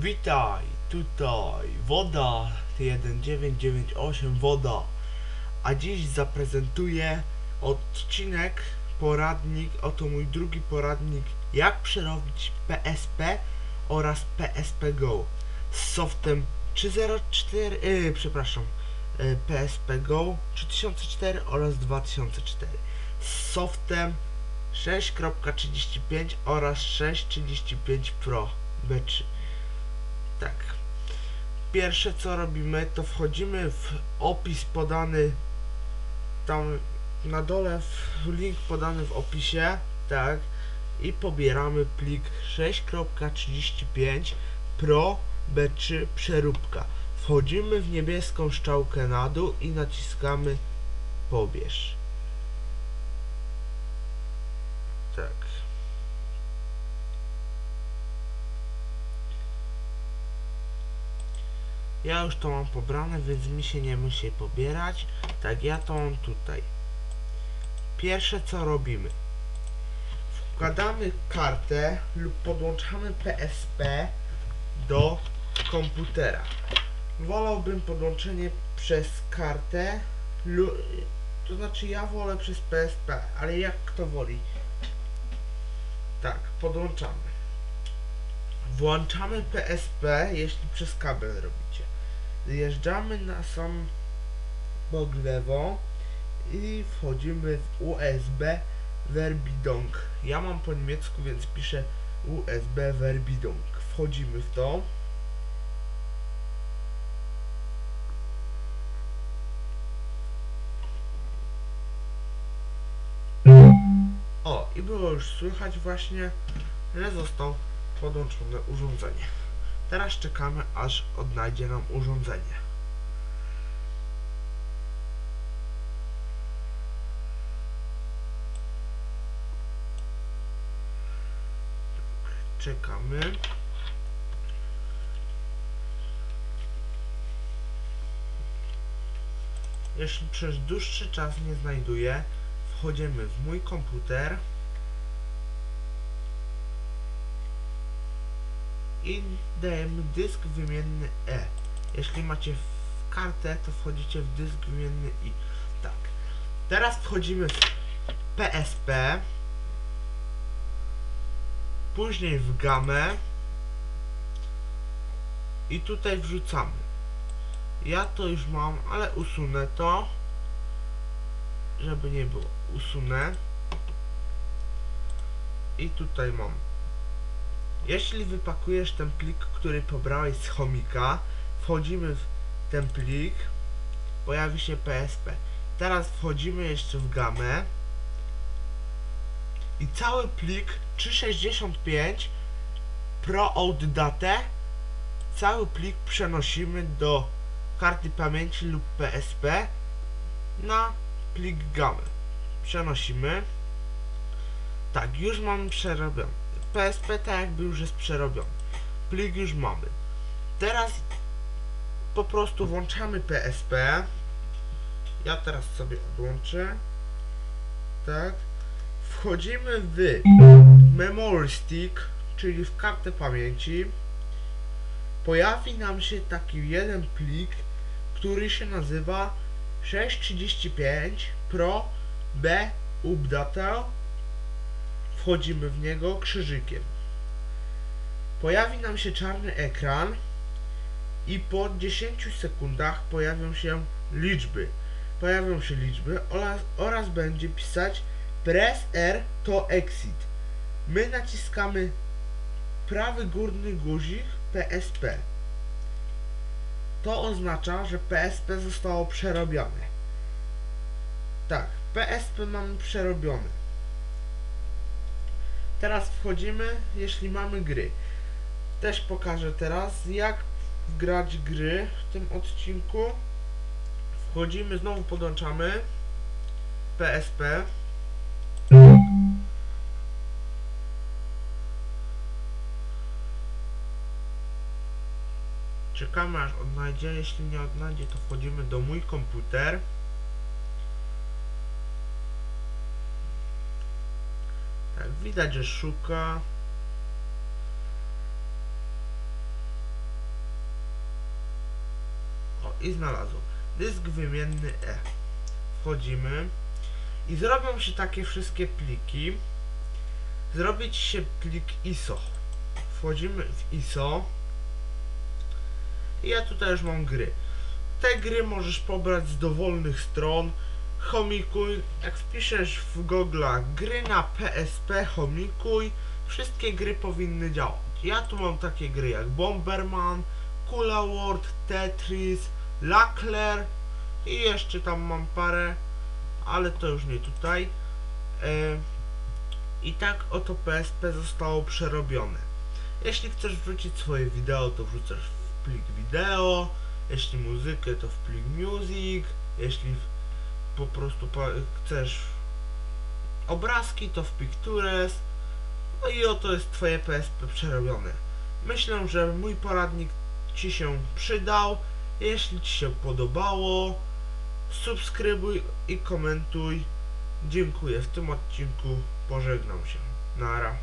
Witaj, tutaj woda 1998 woda. A dziś zaprezentuję odcinek, poradnik, oto mój drugi poradnik, jak przerobić PSP oraz PSP Go z softem 304, yy, przepraszam, yy, PSP Go 3004 oraz 2004 z softem 6.35 oraz 6.35 Pro B3. Tak. Pierwsze co robimy, to wchodzimy w opis podany tam na dole, w link podany w opisie, tak, i pobieramy plik 6.35 Pro B3 przeróbka. Wchodzimy w niebieską strzałkę na dół i naciskamy pobierz. Tak. Ja już to mam pobrane, więc mi się nie musi pobierać. Tak, ja to mam tutaj. Pierwsze co robimy. Wkładamy kartę lub podłączamy PSP do komputera. Wolałbym podłączenie przez kartę to znaczy ja wolę przez PSP, ale jak kto woli. Tak, podłączamy. Włączamy PSP, jeśli przez kabel robicie. Zjeżdżamy na sam bok lewo i wchodzimy w USB Verbidong. Ja mam po niemiecku, więc piszę USB Verbidong. Wchodzimy w to. O, i było już słychać właśnie, że został podłączone urządzenie. Teraz czekamy, aż odnajdzie nam urządzenie. Czekamy. Jeśli przez dłuższy czas nie znajduje, wchodzimy w mój komputer i dajemy dysk wymienny E. Jeśli macie kartę, to wchodzicie w dysk wymienny I. Tak. Teraz wchodzimy w PSP, później w gamę i tutaj wrzucamy. Ja to już mam, ale usunę to, żeby nie było. Usunę i tutaj mam jeśli wypakujesz ten plik, który pobrałeś z chomika, wchodzimy w ten plik, pojawi się PSP. Teraz wchodzimy jeszcze w gamę i cały plik 365 Pro Outdate cały plik przenosimy do karty pamięci lub PSP na plik gamy. Przenosimy. Tak, już mamy przerobione. PSP tak jakby już jest przerobiony. Plik już mamy. Teraz po prostu włączamy PSP. Ja teraz sobie odłączę. Tak. Wchodzimy w Memory Stick, czyli w kartę pamięci. Pojawi nam się taki jeden plik, który się nazywa 635 Pro B Update wchodzimy w niego krzyżykiem. Pojawi nam się czarny ekran i po 10 sekundach pojawią się liczby. Pojawią się liczby oraz, oraz będzie pisać press R to exit. My naciskamy prawy górny guzik PSP. To oznacza, że PSP zostało przerobione. Tak, PSP mamy przerobione. Teraz wchodzimy, jeśli mamy gry. Też pokażę teraz, jak grać gry w tym odcinku. Wchodzimy, znowu podłączamy PSP. Czekamy aż odnajdzie, jeśli nie odnajdzie to wchodzimy do mój komputer. Tak, widać, że szuka. O, i znalazł. Dysk wymienny E. Wchodzimy. I zrobią się takie wszystkie pliki. Zrobić się plik ISO. Wchodzimy w ISO. I ja tutaj już mam gry. Te gry możesz pobrać z dowolnych stron. Chomikuj, jak wpiszesz w Google gry na PSP, chomikuj, wszystkie gry powinny działać. Ja tu mam takie gry jak Bomberman, Kula World, Tetris, Lackler i jeszcze tam mam parę, ale to już nie tutaj. E, I tak oto PSP zostało przerobione. Jeśli chcesz wrzucić swoje wideo, to wrzucasz w plik wideo, jeśli muzykę, to w plik music, jeśli po prostu chcesz obrazki, to w Pictures. No i oto jest Twoje PSP przerobione. Myślę, że mój poradnik Ci się przydał. Jeśli Ci się podobało, subskrybuj i komentuj. Dziękuję. W tym odcinku pożegnam się. Nara.